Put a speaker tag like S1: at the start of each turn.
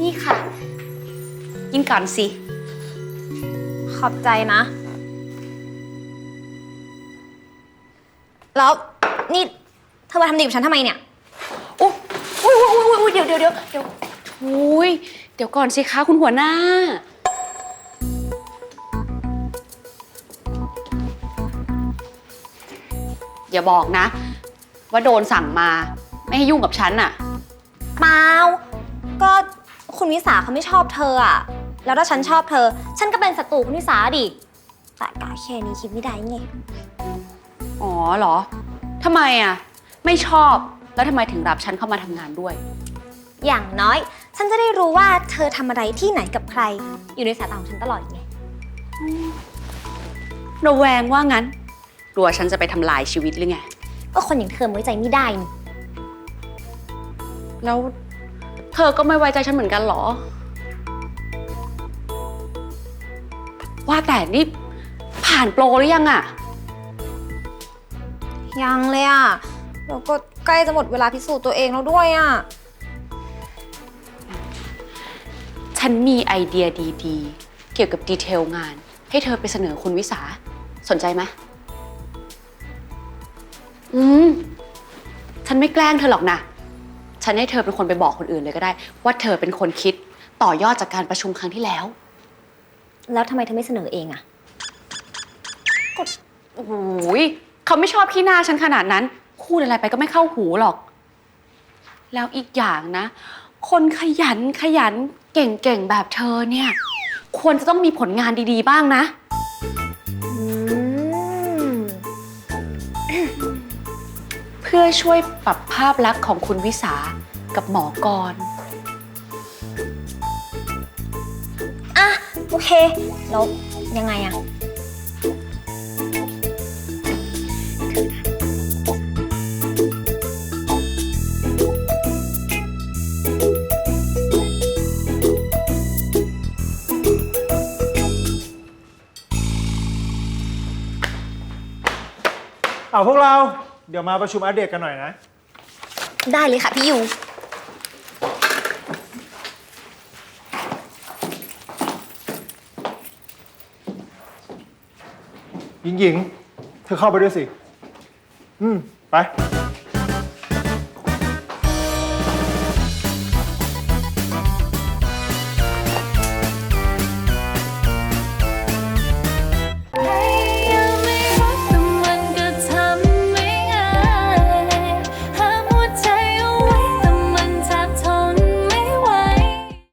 S1: นี่ค่ะ กินก่อนสิ
S2: ขอบใจนะ แล้วนี่เธอมาทำดีกับฉันทำไมเนี่ย
S1: อุ๊ยอุ๊ยอุ๊ยอุ๊ยอุ๊ยเดี๋ยวเดี๋ยวเดี๋ยวเดี๋ยวอุ๊ยเดี๋ยวก่อนสิคะคุณหัวหน้า อย่าบอกนะ ว่าโดนสั่งมาไม่ให้ยุ่งกับฉันน่ะ
S2: เปล่าก็คุณวิสาเขาไม่ชอบเธออะแล้วถ้าฉันชอบเธอ ฉันก็เป็นศัตรูคุณวิสาดิแต่กาแค่นี้คิดไม่ได้ไง
S1: อ๋อเหรอทำไมอะไม่ชอบแล้วทำไมถึงรับฉันเข้ามาทำงานด้วย
S2: อย่างน้อย ฉันจะได้รู้ว่าเธอทำอะไรที่ไหนกับใคร อยู่ในสายตาของฉันตลอดไง
S1: ระแวงว่างั้นก ลัวฉันจะไปทำลายชีวิตหรือไง
S2: ก็คนอย่างเธอมันไว้ใจไม่ได้นี่
S1: แล้ว เธอก็ไม่ไว้ใจฉันเหมือนกันเหรอ ว่าแต่นี่ผ่านโปรหรือยังอะ
S2: ยังเลยอะแล้วก็ใกล้จะหมดเวลาพิสูจน์ตัวเองแล้วด้วยอะ
S1: ฉันมีไอเดียดีๆ เกี่ยวกับดีเทลงาน ให้เธอไปเสนอคุณวิสา สนใจไหม อืม ฉันไม่แกล้งเธอหรอกนะ ฉันให้เธอเป็นคนไปบอกคนอื่นเลยก็ได้ ว่าเธอเป็นคนคิดต่อยอดจากการประชุมครั้งที่แล้ว
S2: แล้วทำไมเธอไม่เสนอเองอะ
S1: โอ้โหยเขาไม่ชอบขี้หน้าฉันขนาดนั้นพูดอะไรไปก็ไม่เข้าหูหรอก แล้วอีกอย่างนะ คนขยันขยันเก่งๆ แบบเธอเนี่ย ควรจะต้องมีผลงานดีๆ บ้างนะ พื่อช่วยปรับภาพลักษณ์ของคุณวิสากับหมอกร
S2: อะ โอเค แล้วยังไงอะ
S3: เอาพวกเรา เดี๋ยวมาประชุมอัปเดตกันหน่อยนะ
S2: ได้เลยค่ะพี่ยู
S3: หญิงหญิง เธอเข้าไปด้วยสิ อืม ไป